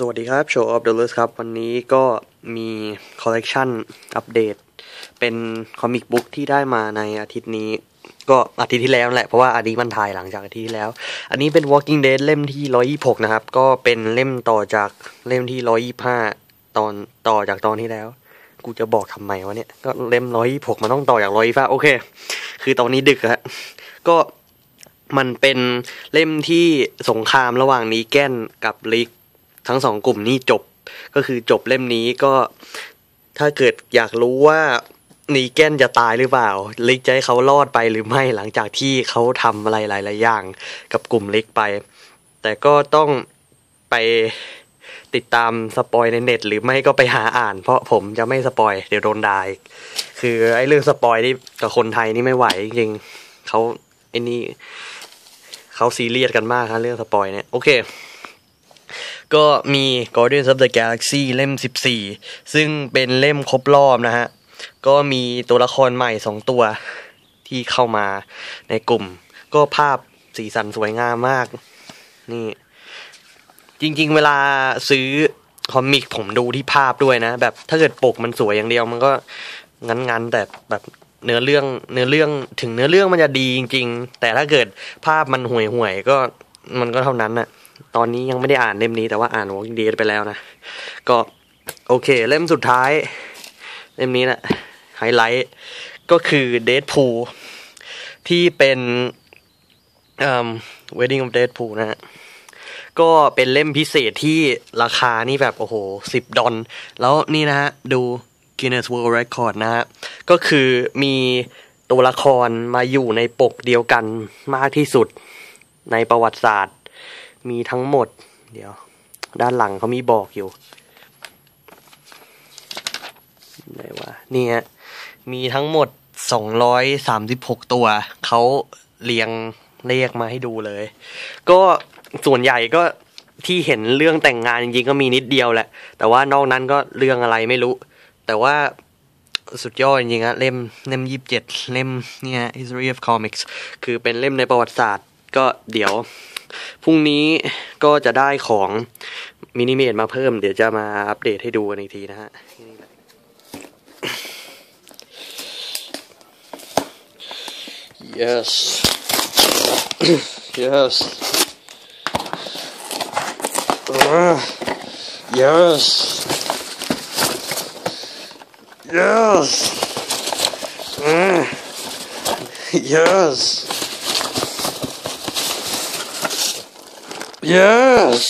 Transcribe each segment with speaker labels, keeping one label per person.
Speaker 1: สวัสดีครับ Show of the List ครับ วันนี้ก็มีคอลเลกชันอัปเดต เป็นคอมิกบุ๊กที่ได้มาในอาทิตย์นี้ ก็อาทิตย์ที่แล้วแหละ เพราะว่าอาทิตย์มันถ่ายหลังจากอาทิตย์ที่แล้ว อันนี้เป็น Walking Dead เล่มที่ 126 นะครับ ก็เป็นเล่มต่อจากเล่มที่ 125 ตอนต่อจากตอนที่แล้ว กูจะบอกทำไมวะเนี่ย ก็เล่ม 126 มันต้องต่อจาก125โอเค คือตอนนี้ดึกอะก็มันเป็นเล่มที่สงครามระหว่างนีแกนกับลิก ทั้งสองกลุ่มนี้จบก็คือจบเล่มนี้ก็ถ้าเกิดอยากรู้ว่านีแกนจะตายหรือเปล่า ลิกจะให้เขารอดไปหรือไม่หลังจากที่เขาทำอะไรหลายๆอย่างกับกลุ่มลิกไป แต่ก็ต้องไปติดตามสปอยในเน็ต หรือไม่ก็ไปหาอ่าน เพราะผมจะไม่สปอยเดี๋ยวโดนด่าอีกคือไอ้เรื่องสปอยนี่กับคนไทยนี่ไม่ไหวจริงๆเขาไอ้นี่เขาซีเรียสกันมากครับเรื่องสปอยเนี่ยโอเค ก็มี Guardians of the Galaxy เล่ม 14 ซึ่งเป็นเล่มครบรอบนะฮะ ก็มีตัวละครใหม่สองตัวที่เข้ามาในกลุ่ม ก็ภาพสีสันสวยงามมาก นี่ จริง ๆ เวลาซื้อคอมิกผมดูที่ภาพด้วยนะ แบบถ้าเกิดปกมันสวยอย่างเดียว มันก็งั้นๆแต่แบบเนื้อเรื่องเนื้อเรื่องถึงเนื้อเรื่องมันจะดีจริง ๆ แต่ถ้าเกิดภาพมันห่วยๆก็ มันก็เท่านั้นน่ะ ตอนนี้ยังไม่ได้อ่านเล่มนี้แต่ว่าอ่าน Walking Dead ไปแล้วนะ ก็โอเค เล่มสุดท้าย เล่มนี้แหละไฮไลท์ก็คือ Deadpool ที่เป็นเอ่อ Wedding of Deadpool นะฮะก็เป็นเล่มพิเศษที่ราคานี่แบบ โอ้โหสิบดอลแล้วนี่นะฮะ ดู Guinness World Record นะฮะ ก็คือมีตัวละครมาอยู่ในปกเดียวกันมากที่สุด ในประวัติศาสตร์ มีทั้งหมด เดี๋ยว ด้านหลังเขามีบอกอยู่ไหนวะนี่ฮะมีทั้งหมดสองร้อยสามสิบหกตัว เขาเรียงเลขมาให้ดูเลย ก็ส่วนใหญ่ก็ที่เห็นเรื่องแต่งงานจริงๆก็มีนิดเดียวแหละ แต่ว่านอกนั้นก็เรื่องอะไรไม่รู้ แต่ว่าสุดยอดจริงๆอะเล่มเล่มยี่สิบเจ็ดเล่มเนี่ย history of comics คือเป็นเล่มในประวัติศาสตร์ ก็เดี๋ยวพรุ่งนี้ก็จะได้ของมินิเมตมาเพิ่ม เดี๋ยวจะมาอัปเดตให้ดูกันอีกทีนะฮะ yes yes Ah, yes yes Ah, yes yes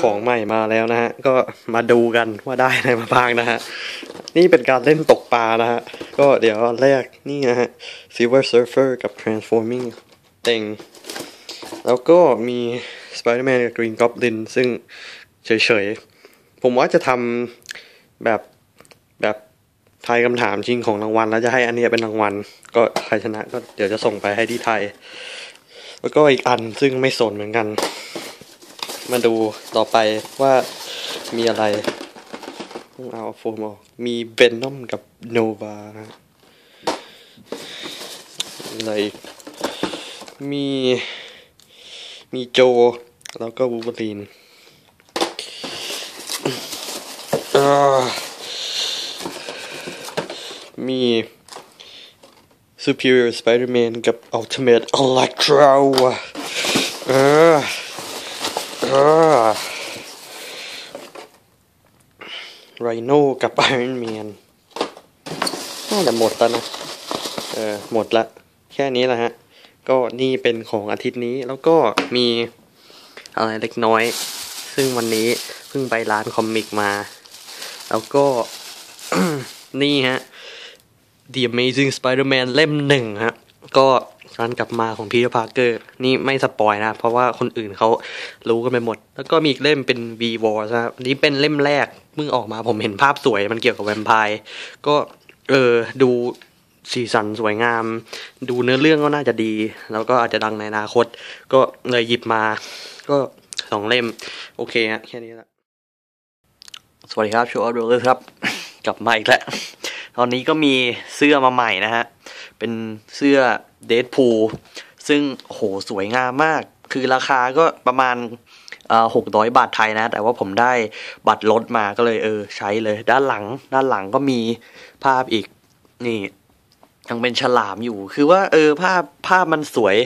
Speaker 1: ของใหม่มาแล้วนะฮะ ก็มาดูกันว่าได้อะไรมาบ้างนะฮะ นี่เป็นการเล่นตกปลานะฮะ ก็เดี๋ยวอันแรกนี่นะฮะ Silver Surfer กับ Transforming เต็ง แล้วก็มี Spider-Man กับ Green Goblin ซึ่งเฉยๆ ผมว่าจะทำแบบแบบทายคำถามชิงของรางวัล แล้วจะให้อันนี้เป็นรางวัล ก็ใครชนะก็เดี๋ยวจะส่งไปให้ที่ไทย แล้วก็อีกอันซึ่งไม่สนเหมือนกัน มาดูต่อไปว่ามีอะไรต้องเอาโฟมออก มีเบนนอมกับโนวานะอะไรมีมีโจ แล้วก็วูบลีนมี Superior Spider-Man กับ Ultimate Electro เออเออไรโน่กับไอรอนแมนน่าจะหมดแล้วนะ เออ หมดละ แค่นี้แหละฮะ ก็นี่เป็นของอาทิตย์นี้ แล้วก็มีอะไรเล็กน้อย ซึ่งวันนี้เพิ่งไปร้านคอมิกมา แล้วก็ นี่ฮะ The Amazing Spider-Man เล่มหนึ่งฮะก็การกลับมาของพีเตอร์พาร์เกอร์นี่ไม่สปอยนะ เพราะว่าคนอื่นเขารู้กันไปหมด แล้วก็มีอีกเล่มเป็น V War นะครับอันนี้เป็นเล่มแรกเพิ่งออกมาผมเห็นภาพสวยมันเกี่ยวกับแวมไพร์ก็เออดูสีสันสวยงาม ดูเนื้อเรื่องก็น่าจะดี แล้วก็อาจจะดังในอนาคต ก็เลยหยิบมา ก็สองเล่ม โอเคฮะแค่นี้ละสวัสดีครับชว์อัพโรเลอร์ครับ กลับมาอีกแล้ว อนนี้ก็มีเสื้อมาใหม่นะฮะ เป็นเสื้อเดดพูซึ่งโหสวยงามมาก คือราคาก็ประมาณหกร้อยบาทไทยนะ แต่ว่าผมได้บัตรลดมาก็เลยเออใช้เลย ด้านหลัง ด้านหลังก็มีภาพอีก นี่ ยังเป็นฉลามอยู่ คือว่า เออภาพภาพมันสวย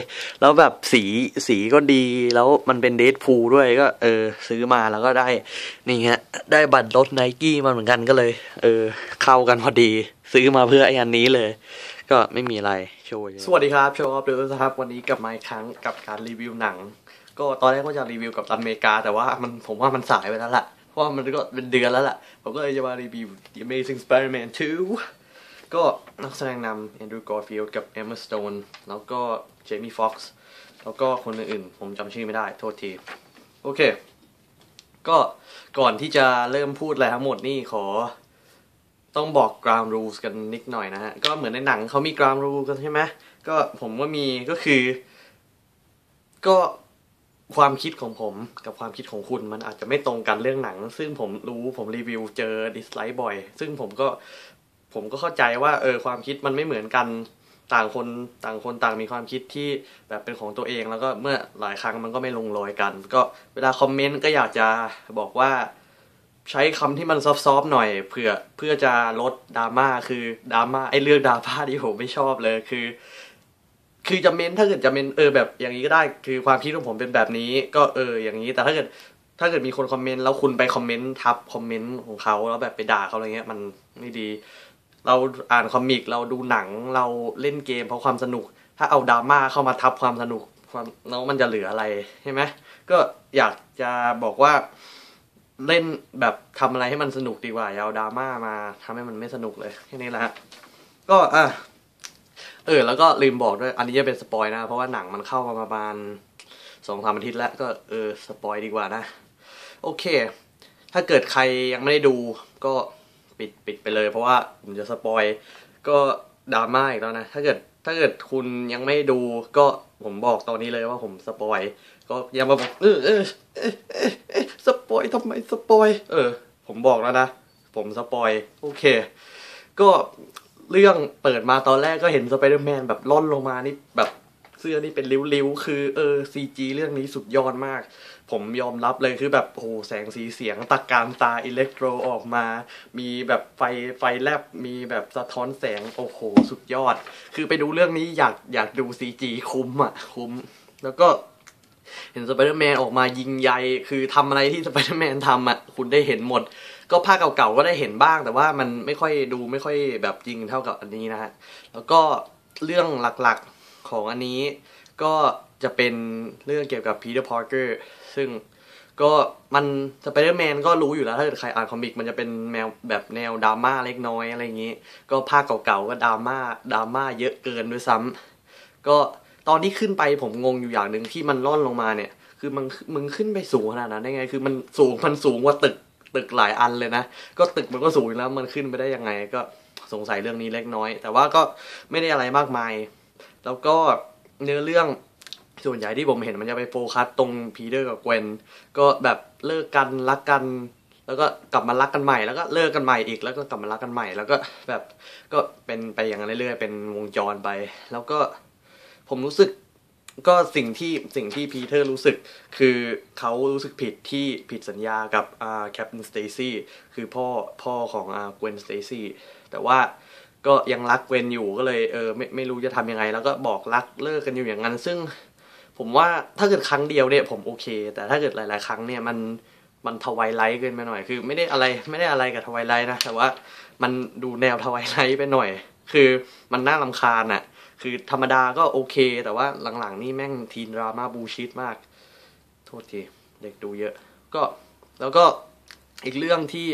Speaker 1: แล้วแบบสีสีก็ดีแล้วมันเป็นเดทพูด้วยก็ เออ ซื้อมาแล้วก็ได้ นี่ฮะ ได้บัตรรถไนกี้มาเหมือนกันก็เลย เออ เข้ากันพอดี ซื้อมาเพื่อไอ้อันนี้เลย ก็ไม่มีอะไรโชว์สวัสดีครับโชว์ออฟเดอร์ครับวันนี้กลับมาอีกครั้งกับการรีวิวหนัง ก็ตอนแรกก็จะรีวิวกับตันอเมริกา แต่ว่ามันผมว่ามันสายไปแล้วล่ะเพราะมันก็เป็นเดือนแล้วล่ะผมก็เลยจะมารีวิว The Amazing Spider-Man 2 ก็นักแสดงนำแอนดรูว์กอร์ฟิลด์กับเอมเมอร์สโตนแล้วก็เจมี่ฟ็อกซ์แล้วก็คนอื่นๆ ผมจำชื่อไม่ได้โทษที โอเค ก็ก่อนที่จะเริ่มพูดอะไรทั้งหมดนี่ขอต้องบอก ground rules กันนิดหน่อยนะฮะ ก็เหมือนในหนังเขามี ground rules กันใช่ไหมก็ผมก็มีก็คือ ก็ความคิดของผมกับความคิดของคุณมันอาจจะไม่ตรงกันเรื่องหนัง ซึ่งผมรู้ผมรีวิวเจอดิสไลค์บ่อย ซึ่งผมก็ ผมก็เข้าใจว่าเออความคิดมันไม่เหมือนกันต่างคนต่างคนต่างมีความคิดที่แบบเป็นของตัวเอง แล้วก็เมื่อหลายครั้งมันก็ไม่ลงรอยกัน ก็เวลาคอมเมนต์ก็อยากจะบอกว่าใช้คำที่มันซอฟๆหน่อยเพื่อเพื่อจะลดดราม่าคือดราม่าไอ้เรื่องดราม่าที่ผมไม่ชอบเลยคือ คือจะเมนถ้าเกิดจะเมนเออแบบอย่างนี้ก็ได้คือความคิดของผมเป็นแบบนี้ ก็เอออย่างนี้แต่ถ้าเกิดถ้าเกิดมีคนคอมเมนต์แล้วคุณไปคอมเมนต์ทับคอมเมนต์ของเขาแล้วแบบไปด่าเขาอะไรเงี้ยมันไม่ดี เราอ่านคอมิกเราดูหนังเราเล่นเกมเพราะความสนุก ถ้าเอาดราม่าเข้ามาทับความสนุกความแล้วมันจะเหลืออะไรใช่ไหมก็อยากจะบอกว่าเล่นแบบทำอะไรให้มันสนุกดีกว่าอย่าเอาดราม่ามาทำให้มันไม่สนุกเลยแค่นี้แหละฮะก็อะเออแล้วก็ลืมบอกด้วย อันนี้จะเป็นสปอยนะ เพราะว่าหนังมันเข้ามาประมาณสองสามอาทิตย์แล้วก็เออสปอยดีกว่านะ โอเค ถ้าเกิดใครยังไม่ได้ดูก็ ปิดปิดไปเลย เพราะว่าผมจะสปอยก็ดราม่าอีกแล้วนะ ถ้าเกิดถ้าเกิดคุณยังไม่ดูก็ผมบอกตอนนี้เลยว่าผมสปอย ก็อย่ามาบอกเออเออเออเออสปอยทำไมสปอย เออ ผมบอกแล้วนะ ผมสปอย โอเค ก็เรื่องเปิดมาตอนแรกก็เห็นสไปเดอร์แมนแบบล่อนลงมานี่แบบเสื้อนี่เป็นริ้วๆ คือเออซีจีเรื่องนี้สุดยอดมาก ผมยอมรับเลยคือแบบโอ้โหแสงสีเสียงตะการตาอิเล็กโทรออกมา มีแบบไฟไฟแลบมีแบบสะท้อนแสงโอ้โหสุดยอด คือไปดูเรื่องนี้อยากอยากดูซีจีคุ้มอะคุ้ม แล้วก็เห็นสไปเดอร์แมนออกมายิงใยคือทำอะไรที่สไปเดอร์แมนทำอะคุณได้เห็นหมด ก็ภาคเก่าๆก็ได้เห็นบ้าง แต่ว่ามันไม่ค่อยดูไม่ค่อยแบบจริงเท่ากับอันนี้นะฮะแล้วก็เรื่องหลักๆของอันนี้ก็จะเป็นเรื่องเกี่ยวกับพีเตอร์พาร์เกอร์ ซึ่งก็มันสไปเดอร์แมนก็รู้อยู่แล้วถ้าเกิดใครอ่านคอมิกมันจะเป็นแนวแบบแนวดราม่าเล็กน้อยอะไรอย่างนี้ ก็ภาคเก่าๆก็ดราม่าดราม่าเยอะเกินด้วยซ้ำก็ตอนที่ขึ้นไปผมงงอยู่อย่างหนึ่งที่มันล่อนลงมาเนี่ย คือมันมึงขึ้นไปสูงขนาดนั้นได้ไง คือมันสูงมันสูงกว่าตึกตึกหลายอันเลยนะ ก็ตึกมันก็สูงแล้วมันขึ้นไปได้ยังไง ก็สงสัยเรื่องนี้เล็กน้อย แต่ว่าก็ไม่ได้อะไรมากมาย แล้วก็เนื้อเรื่อง ส่วนใหญ่ที่ผมเห็นมันจะไปโฟกัสตรงพีเตอร์กับเกวนก็แบบเลิกกันรักกัน แล้วก็กลับมารักกันใหม่แล้วก็เลิกกันใหม่อีกแล้วก็กลับมารักกันใหม่ แล้วก็แบบก็เป็นไปอย่างนั้นเรื่อยๆเป็นวงจรไป แล้วก็ผมรู้สึกก็สิ่งที่สิ่งที่พีเตอร์รู้สึก คือเขารู้สึกผิดที่ผิดสัญญากับอ่าแคปตันสเตซี่คือพ่อพ่อของอ่าเกวนสเตซี่แต่ว่าก็ยังรักเกวนอยู่ก็เลยเออไม่ไม่รู้จะทำยังไง แล้วก็บอกรักเลิกกันอยู่อย่างนั้น ซึ่ง ผมว่าถ้าเกิดครั้งเดียวเนี่ยผมโอเค แต่ถ้าเกิดหลาย ๆ ครั้งเนี่ยมันมันทวายไลท์เกินไปหน่อย คือ ไม่ได้อะไรไม่ได้อะไรกับทวายไลท์นะแต่ว่ามันดูแนวทวายไลท์ไปหน่อย คือมันน่าลำคาญอะคือธรรมดาก็โอเค แต่ว่าหลังๆ นี่แม่งทีนดราม่าบูชิตมาก โทษทีเด็กดูเยอะ ก็แล้วก็อีกเรื่องที่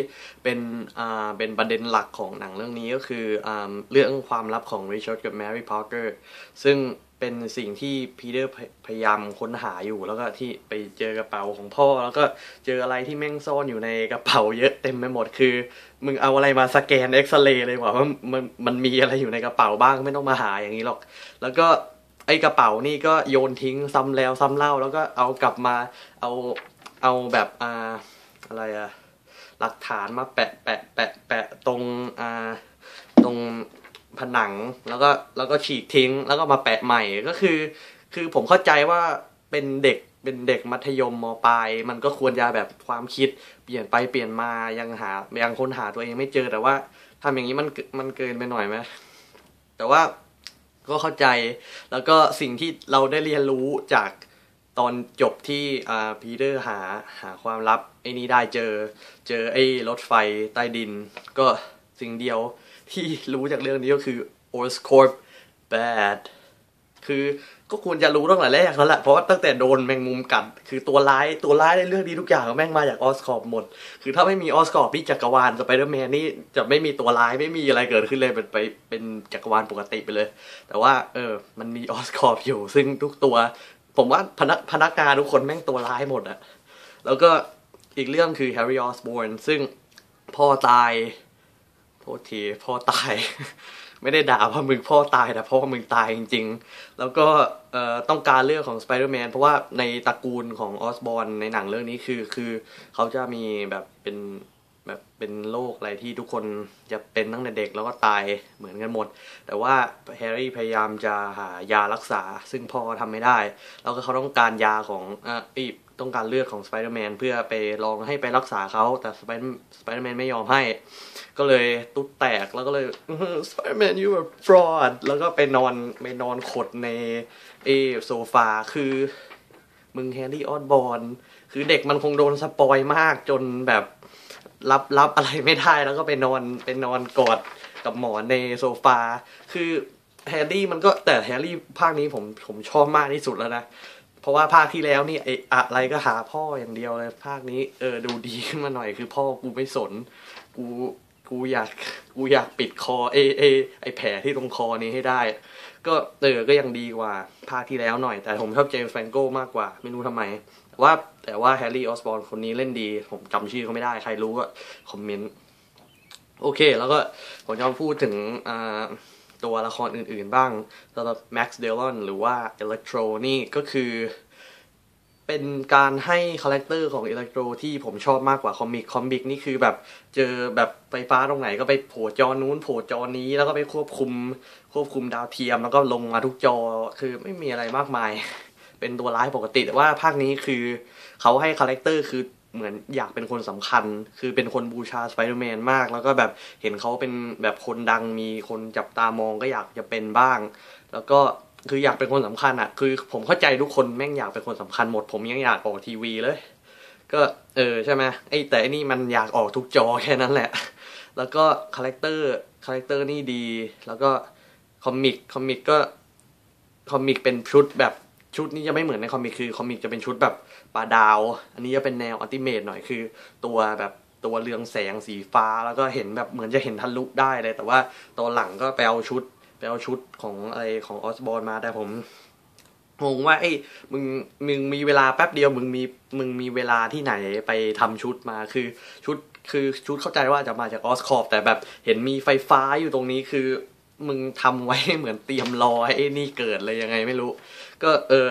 Speaker 1: เป็นอ่าเป็นประเด็นหลักของหนังเรื่องนี้ก็คืออ่าเรื่องความลับของริชาร์ดกับแมรี่พาร์เกอร์ซึ่ง เป็นสิ่งที่พีเตอร์พยายามค้นหาอยู่แล้วก็ที่ไปเจอกระเป๋าของพ่อ แล้วก็เจออะไรที่แม่งซ่อนอยู่ในกระเป๋าเยอะเต็มไปหมดคือ มึงเอาอะไรมาสแกนเอ็กซเรย์เลยว่าว่ามันมันมีอะไรอยู่ในกระเป๋าบ้างไม่ต้องมาหาอย่างนี้หรอก แล้วก็ไอกระเป๋านี่ก็โยนทิ้งซ้ำแล้วซ้ำเล่า แล้วก็เอากลับมาเอาเอาแบบอ่าอะไรอะหลักฐานมาแปะแปะแปะแปะตรงอ่าตรง ผนังแล้วก็แล้วก็ฉีกทิ้ง แล้วก็มาแปะใหม่ก็คือ คือผมเข้าใจว่าเป็นเด็กเป็นเด็กมัธยมมปลายมันก็ควรจะแบบความคิดเปลี่ยนไปเปลี่ยนมายังหายังค้นหาตัวเองไม่เจอแต่ว่าทำอย่างนี้มันมันเกินไปหน่อยไหมแต่ว่าก็เข้าใจแล้วก็สิ่งที่เราได้เรียนรู้จากตอนจบที่อ่าพีเตอร์หาหาความลับไอ้นี้ได้เจอ เจอไอ้รถไฟใต้ดิน ก็สิ่งเดียว ที่รู้จากเรื่องนี้ก็คือ Oscorp bad คือก็ควรจะรู้ตั้งแต่แรกแล้วแหละเพราะว่าตั้งแต่โดนแมงมุมกัด คือตัวร้ายตัวร้ายในเรื่องนี้ทุกอย่างแม่งมาจากออสคอร์หมด คือถ้าไม่มีออสคอร์พี่จักรวาลสไปเดอร์แมนนี่จะไม่มีตัวร้ายไม่มีอะไรเกิดขึ้นเลยเป็นไปเป็นจักรวาลปกติไปเลย แต่ว่าเออมันมีออสคอร์อยู่ ซึ่งทุกตัว ผมว่าพนักพนักงานทุกคนแม่งตัวร้ายหมดอะแล้วก็อีกเรื่องคือแฮร์รี่ออสบอร์นซึ่งพ่อตาย โทษทีพ่อตาย ไม่ได้ด่าเพราะมึงพ่อตายแต่เพราะว่ามึงตายจริง ๆ แล้วก็ต้องการเรื่องของสไปเดอร์แมนเพราะว่าในตระกูลของออสบอร์นในหนังเรื่องนี้คือคือเขาจะมีแบบเป็นแบบเป็นโรคอะไรที่ทุกคนจะเป็นตั้งแต่เด็กแล้วก็ตายเหมือนกันหมด แต่ว่าแฮร์รี่พยายามจะหายารักษา ซึ่งพ่อทำไม่ได้ แล้วก็เขาต้องการยาของอ่าอี ต้องการเลือดของสไปเดอร์แมนเพื่อไปลองให้ไปรักษาเขาแต่สไปสไปเดอร์แมนไม่ยอมให้ ก็เลยตุ๊ดแตกแล้วก็เลย Spider-Man you are fraud แล้วก็ไปนอนไปนอนขดในเอโซฟาคือ มึงแฮร์รี่ออสบอร์นคือเด็กมันคงโดนสปอยมากจนแบบรับรับอะไรไม่ได้แล้วก็ไปนอนไปนอนกอดกับหมอนในโซฟา คือแฮร์รี่มันก็แต่แฮร์รี่ภาคนี้ผมผมชอบมากที่สุดแล้วนะ เพราะว่าภาคที่แล้วนี่ไอ้อะไรก็หาพ่ออย่างเดียวเลย ภาคนี้เออดูดีขึ้นมาหน่อยคือพ่อกูไม่สน กูกูอยากกูอยากปิดคอเอเอไอแผลที่ตรงคอนี้ให้ได้ ก็เออก็ยังดีกว่าภาคที่แล้วหน่อย แต่ผมชอบเจมส์แฟรงโกมากกว่า ไม่รู้ทำไม ว่าแต่ว่าแฮร์รี่ออสบอร์นคนนี้เล่นดี ผมจำชื่อเขาไม่ได้ใครรู้ก็คอมเมนต์โอเค แล้วก็ผมจะพูดถึงอ่า ตัวละครอื่นๆบ้างสำหรับแม็กซ์เดลอนหรือว่าอิเล็กโทรนี่ก็คือ เป็นการให้คาแรคเตอร์ของอิเล็กโทรที่ผมชอบมากกว่าคอมิกคอมิกนี่คือแบบเจอแบบไฟฟ้าตรงไหนก็ไปโผล่จอนู้นโผล่จอนี้แล้วก็ไปควบคุมควบคุมดาวเทียม แล้วก็ลงมาทุกจอคือไม่มีอะไรมากมาย เป็นตัวร้ายปกติแต่ว่าภาคนี้คือเขาให้คาแรคเตอร์คือ เหมือนอยากเป็นคนสำคัญ คือเป็นคนบูชาสไปเดอร์แมนมาก แล้วก็แบบเห็นเขาเป็นแบบคนดังมีคนจับตามองก็อยากจะเป็นบ้าง แล้วก็คืออยากเป็นคนสำคัญอะคือผมเข้าใจทุกคนแม่งอยากเป็นคนสำคัญหมด ผมยังอยากออกทีวีเลย ก็เออใช่ไหมไอแต่อันนี่มันอยากออกทุกจอแค่นั้นแหละ แล้วก็คาแรคเตอร์คาแรคเตอร์นี่ดี แล้วก็คอมิกคอมิกก็คอมิกเป็นชุดแบบ ชุดนี้จะไม่เหมือนในคอมิกคือคอมิกจะเป็นชุดแบบปลาดาว อันนี้จะเป็นแนวอัลติเมทหน่อยคือ ตัวแบบตัวเรืองแสงสีฟ้าแล้วก็เห็นแบบเหมือนจะเห็นทะลุได้เลย แต่ว่าตอนหลังก็ไปเอาชุดไปเอาชุดของอะไรของออสบอร์มาแต่ผมงงว่าไอ้มึงมึงมีเวลาแป๊บเดียวมึงมีมึงมีเวลาที่ไหนไปทำชุดมาคือชุดคือชุดเข้าใจว่าจะมาจากออสคอร์แต่แบบเห็นมีไฟฟ้าอยู่ตรงนี้คือมึงทำไว้เหมือนเตรียมรอให้นี่เกิดเลยยังไงไม่รู้ ก็เออ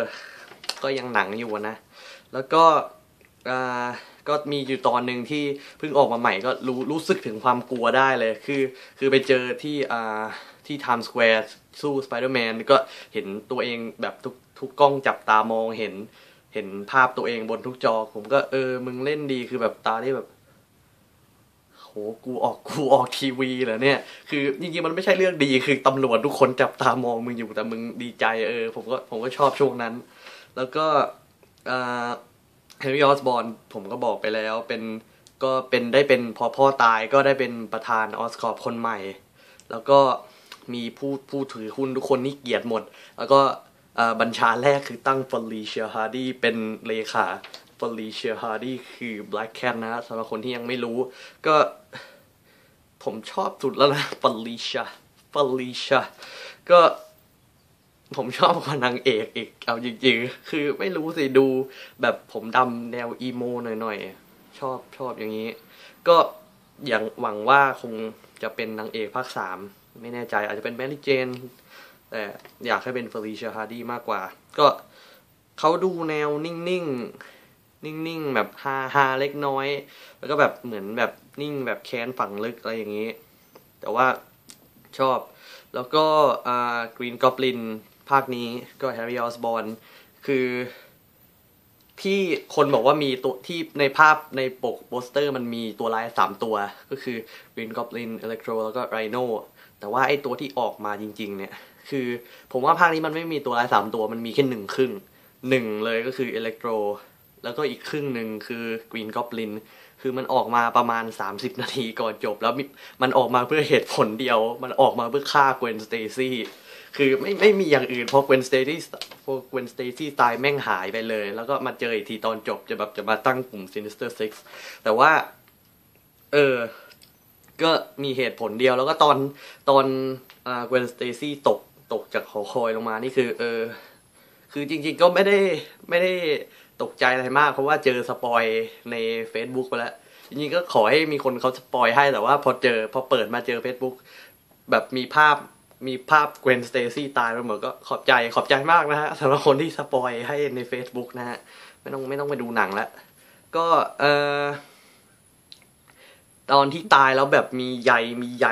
Speaker 1: ก็ยังหนังอยู่นะ แล้วก็อ่าก็มีอยู่ตอนหนึ่งที่เพิ่งออกมาใหม่ก็รู้รู้สึกถึงความกลัวได้เลยคือคือไปเจอที่อ่าที่ไทม์สแควร์สู้สไปเดอร์แมนก็เห็นตัวเองแบบทุกทุกกล้องจับตามองเห็น เห็นภาพตัวเองบนทุกจอผมก็เออมึงเล่นดีคือแบบตาที่แบบ โหกูออกกูออกทีวีเหรอเนี่ย คือจริงๆมันไม่ใช่เรื่องดีคือตำรวจทุกคนจับตามองมึงอยู่แต่มึงดีใจเออ ผมก็ผมก็ชอบช่วงนั้น แล้วก็เฮนรี่ออสบอนผมก็บอกไปแล้วเป็นก็เป็นได้เป็นพอพ่อตายก็ได้เป็นประธานออสคอร์คนใหม่ แล้วก็มีผู้ผู้ถือหุ้นทุกคนนี่เกลียดหมด แล้วก็บัญชาแรกคือตั้งฟอลีเชียฮาร์ดีเป็นเลขา ฟอลีเชียฮาร์ดีคือ Black Cat นะสำหรับคนที่ยังไม่รู้ ก็ผมชอบสุดแล้วนะฟอลีเชียฟอลีเชียก็ผมชอบกว่านางเอกอีก เอาจริงๆ คือไม่รู้สิดูแบบผมดำแนวอีโมหน่อยๆ ชอบชอบอย่างนี้ ก็อย่างหวังว่าคงจะเป็นนางเอกภาคสามไม่แน่ใจอาจจะเป็นแมรี่เจน แต่อยากให้เป็นเฟลิเชียฮาร์ดีมากกว่า ก็เขาดูแนวนิ่งๆ นิ่งๆแบบฮาฮาเล็กน้อย แล้วก็แบบเหมือนแบบนิ่งแบบแค้นฝังลึกอะไรอย่างนี้ แต่ว่าชอบ แล้วก็อ่ากรีนกอบลินภาคนี้ก็แฮร์รี่ออสบอร์นคือที่คนบอกว่ามีตัวที่ในภาพในปกโปสเตอร์มันมีตัวร้ายสามตัว ก็คือ Green Goblin Electro แล้วก็ Rhino แต่ว่าไอตัวที่ออกมาจริง ๆ เนี่ย คือผมว่าภาคนี้มันไม่มีตัวร้ายสามตัวมันมีแค่หนึ่งครึ่งหนึ่งเลยก็คือ Electro แล้วก็อีกครึ่งหนึ่งคือ Green Goblin คือมันออกมาประมาณ 30 นาทีก่อนจบ แล้วมันออกมาเพื่อเหตุผลเดียว มันออกมาเพื่อฆ่า Gwen Stacy คือไม่ไม่มีอย่างอื่นเพราะ Gwen Stacy พวก Gwen Stacy ตายแม่งหายไปเลย แล้วก็มาเจออีกทีตอนจบจะแบบจะมาตั้งกลุ่ม Sinister Six แต่ว่า เออ ก็มีเหตุผลเดียว แล้วก็ตอนตอนอ่า Gwen Stacy ตกตกจากหอคอยลงมานี่คือ เออ คือจริงๆก็ไม่ได้ไม่ได้ตกใจอะไรมาก เพราะว่าเจอสปอยใน Facebook ไปแล้วจริงๆก็ขอให้มีคนเขาสปอยให้แต่ว่าพอเจอพอเปิดมาเจอ Facebook แบบมีภาพมีภาพเกวนสเตซี่ตายไปหมดก็ขอบใจขอบใจมากนะฮะสำหรับคนที่สปอยให้ใน Facebook นะฮะไม่ต้องไม่ต้องไปดูหนังแล้วก็เออตอนที่ตายแล้วแบบมีใยมีใย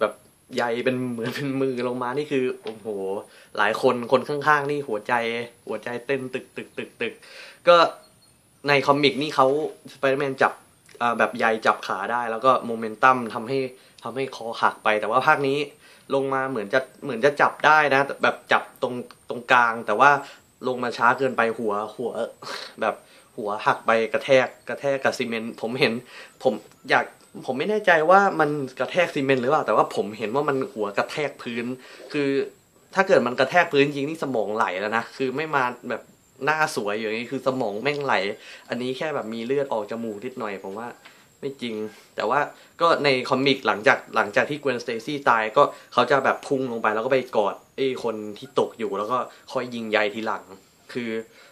Speaker 1: แบบ ใยเป็นเหมือนเป็นมือลงมานี่คือโอ้โห หลายคนคนข้างๆ นี่หัวใจ หัวใจเต้นตึกตึกตึกตึกก็ในคอมิกนี่เขาสไปเดอร์แมนจับแบบใยจับขาได้แล้วก็โมเมนตัมทำให้ทำให้คอหักไป แต่ว่าภาคนี้ลงมาเหมือนจะเหมือนจะจับได้นะแบบจับตรงตรงกลาง แต่ว่าลงมาช้าเกินไปหัวหัวแบบหัวหักไปกระแทกกระแทกกับซีเมนต์ผมเห็น ผมอยาก ผมไม่แน่ใจว่ามันกระแทกซีเมนต์หรือเปล่า แต่ว่าผมเห็นว่ามันหัวกระแทกพื้น คือถ้าเกิดมันกระแทกพื้นจริงนี่สมองไหลแล้วนะคือไม่มาแบบหน้าสวยอย่างนี้คือสมองแม่งไหล อันนี้แค่แบบมีเลือดออกจมูกนิดหน่อย ผมว่าไม่จริง แต่ว่าก็ในคอมิกหลังจากหลังจากที่เกวนสเตซี่ตายก็เขาจะแบบพุ่งลงไปแล้วก็ไปกอดไอ้คนที่ตกอยู่แล้วก็คอยยิงใยทีหลัง คือ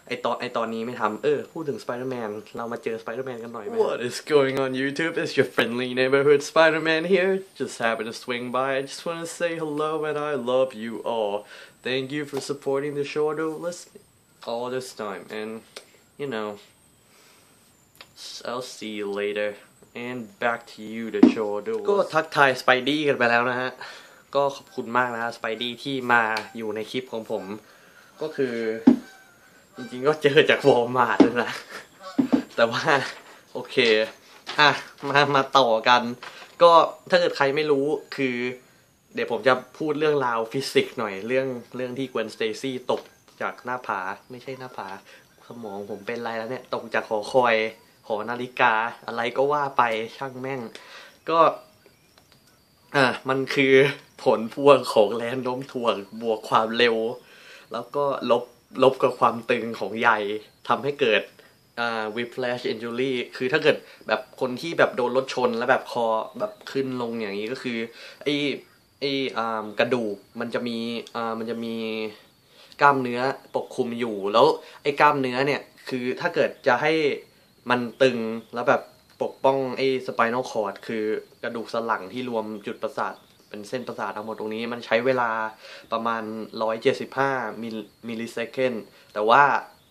Speaker 1: ไอตอนไอตอนนี้ไม่ทำเออ พูดถึงสไปเดอร์แมนเรามาเจอสไปเดอร์แมนกันหน่อยไหม What is going on YouTube It's your friendly neighborhood Spider-Man here Just happened to swing by I just want to say hello and I love you all Thank you for supporting the show though listening all this time and you know I'll see you later and back to you the show ก็ทักทายสไปดี้กันไปแล้วนะฮะ ก็ขอบคุณมากนะฮะสไปดี้ที่มาอยู่ในคลิปของผม ก็คือ จริงๆก็เจอจากวอลมาร์ทนะ แต่ว่า โอเค อะ มามาต่อกัน ก็ถ้าเกิดใครไม่รู้คือ เดี๋ยวผมจะพูดเรื่องราวฟิสิกส์หน่อยเรื่องเรื่องที่เกวนสเตซี่ตกจากหน้าผา ไม่ใช่หน้าผา สมองผมเป็นไรแล้วเนี่ย ตกจากหอคอย หอนาฬิกา อะไรก็ว่าไปช่างแม่ง ก็อะมันคือผลพวงของแรงโน้มถ่วงบวกความเร็ว แล้วก็ลบ ลบกับความตึงของใยทำให้เกิดอ่า whiplash injury คือถ้าเกิดแบบคนที่แบบโดนรถชนแล้วแบบคอแบบขึ้นลงอย่างนี้ก็คือไอ้ไอ้อ่ากระดูกมันจะมีอ่ามันจะมีกล้ามเนื้อปกคลุมอยู่แล้วไอ้กล้ามเนื้อเนี่ยคือถ้าเกิดจะให้มันตึงแล้วแบบปกป้องไอ้สไปนอลคอร์ดคือกระดูกสันหลังที่รวมจุดประสาท เป็นเส้นประสาททั้งหมดตรงนี้มันใช้เวลาประมาณ 175มิลมิลลิเซคันแต่ว่า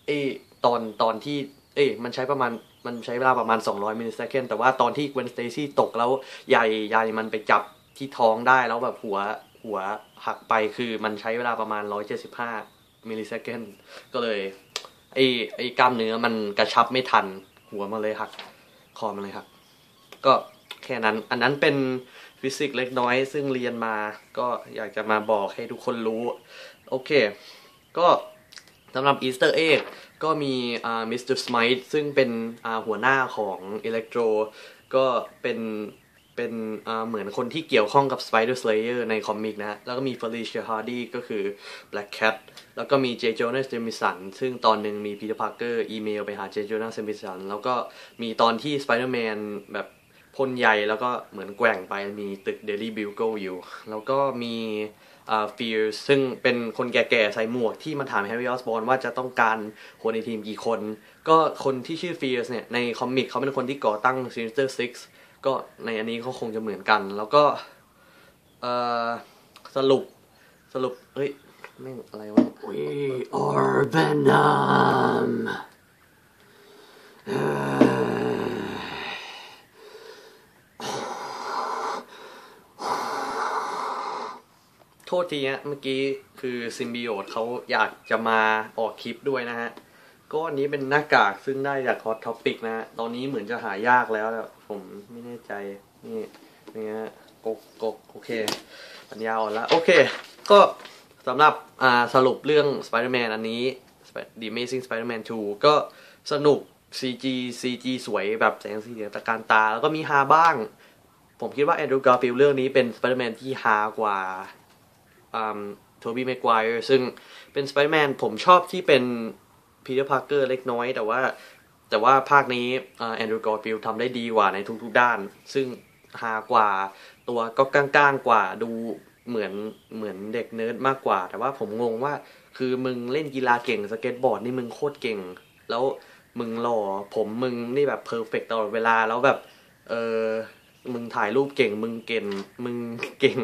Speaker 1: ไอ้ตอนตอนที่เอ้มันใช้ประมาณมันใช้เวลาประมาณ 200มิลลิเซคันแต่ว่าตอนที่เวนสเตซี่ตกแล้วใหญ่ใหญ่มันไปจับที่ท้องได้แล้วแบบหัวหัวหักไปคือมันใช้เวลาประมาณ 175มิลลิเซคันก็เลยไอ้ไอ้กล้ามเนื้อมันกระชับไม่ทันหัวมาเลยหักคอมันเลยหักก็แค่นั้นอันนั้นเป็น ฟิสิกส์เล็กน้อย ซึ่งเรียนมาก็อยากจะมาบอกให้ทุกคนรู้ โอเค ก็สำหรับอีสเตอร์เอ็กก็มีมิสเตอร์สไมิธซึ่งเป็นหัวหน้าของอิเล็กโทรก็เป็นเป็นเหมือนคนที่เกี่ยวข้องกับ Spider Slayer ในคอมิกนะแล้วก็มี Felicia Hardy ก็คือ Black Cat แล้วก็มีเจโจนาสเจมิสันซึ่งตอนหนึ่งมีพีเตอร์พาร์เกอร์อีเมลไปหาเจโจนาสเจมิสันแล้วก็มีตอนที่ Spider-Man แบบ พ่นใยแล้วก็เหมือนแกว่งไปมีตึก Daily Bugle อยู่ แล้วก็มีอ่าฟีร์ซึ่งเป็นคนแก่ๆ ใส่หมวกที่มาถามแฮร์รี่ออสบอนว่าจะต้องการคนในทีมกี่คน ก็คนที่ชื่อฟีร์เนี่ย ในคอมิกเขาเป็นคนที่ก่อตั้ง Sinister Six ก็ในอันนี้เขาคงจะเหมือนกัน แล้วก็เอ่อสรุปสรุปเอ้ยแม่อะไรวะ We are Venom โทษทีฮะเมื่อกี้คือซิมบิโอตเขาอยากจะมาออกคลิปด้วยนะฮะ ก็อันนี้เป็นหน้ากากซึ่งได้จาก Hot Topic นะฮะ ตอนนี้เหมือนจะหายากแล้วแต่ผมไม่แน่ใจ นี่นี่ฮะกกกกโอเคปัญญาอ่อนละโอเค ก็สำหรับอ่าสรุปเรื่อง Spider-Man อันนี้ The Amazing Spider-Man 2 ก็สนุก CG CG สวยแบบแสงสีเสียงตะการตา แล้วก็มีฮาบ้าง ผมคิดว่าแอนดรูว์การ์ฟิลเรื่องนี้เป็น Spider-Man ที่ฮากว่า โทบี้แม็กไกวร์ซึ่งเป็น Spider-Man ผมชอบที่เป็นพีเตอร์พาร์เกอร์เล็กน้อย แต่ว่าแต่ว่าภาคนี้แอนดรูว์การ์ฟิลทำได้ดีกว่าในทุกๆด้าน ซึ่งฮากว่าตัวก็ก้างๆกว่าดูเหมือนเหมือนเด็กเนิร์ดมากกว่า แต่ว่าผมงงว่าคือมึงเล่นกีฬาเก่งสเก็ตบอร์ดนี่มึงโคตรเก่ง แล้วมึงหล่อผมมึงนี่แบบเพอร์เฟกตลอดเวลาแล้วแบบเออ มึงถ่ายรูปเก่ง มึงเก่ง มึงเก่ง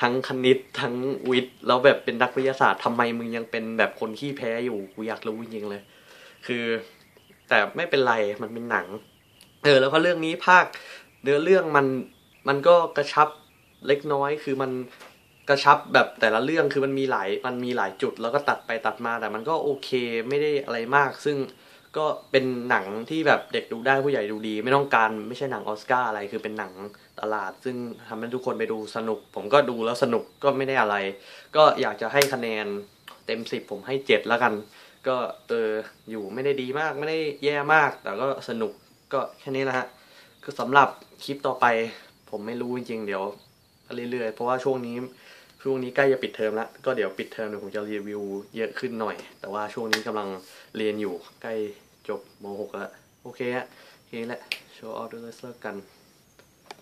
Speaker 1: ทั้งคณิตทั้งวิทย์แล้วแบบเป็นนักวิทยาศาสตร์ทำไมมึงยังเป็นแบบคนขี้แพ้อยู่กูอยากรู้จริงๆเลย คือ แต่ไม่เป็นไรมันเป็นหนัง เออ แล้วก็เรื่องนี้ภาคเนื้อเรื่องมันมันก็กระชับเล็กน้อย คือมันกระชับแบบแต่ละเรื่องคือมันมีหลายมันมีหลายจุดแล้วก็ตัดไปตัดมาแต่มันก็โอเคไม่ได้อะไรมาก ซึ่ง ก็เป็นหนังที่แบบเด็กดูได้ผู้ใหญ่ดูดี ไม่ต้องการไม่ใช่หนังออสการ์อะไรคือเป็นหนังตลาด ซึ่งทำให้ทุกคนไปดูสนุก ผมก็ดูแล้วสนุกก็ไม่ได้อะไร ก็อยากจะให้คะแนนเต็มสิบผมให้เจ็ดแล้วกัน ก็เอออยู่ไม่ได้ดีมากไม่ได้แย่มาก แต่ก็สนุกก็แค่นี้แหละฮะคือสำหรับคลิปต่อไป ผมไม่รู้จริงๆเดี๋ยวเรื่อยๆเพราะว่าช่วงนี้ช่วงนี้ใกล้จะปิดเทอมแล้ว ก็เดี๋ยวปิดเทอมเดี๋ยวผมจะรีวิวเยอะขึ้นหน่อย แต่ว่าช่วงนี้กำลังเรียนอยู่ใกล้ จบม .6 แล้วโอเคฮะโอเคแหละโชว์ออฟด้วยเลิกกัน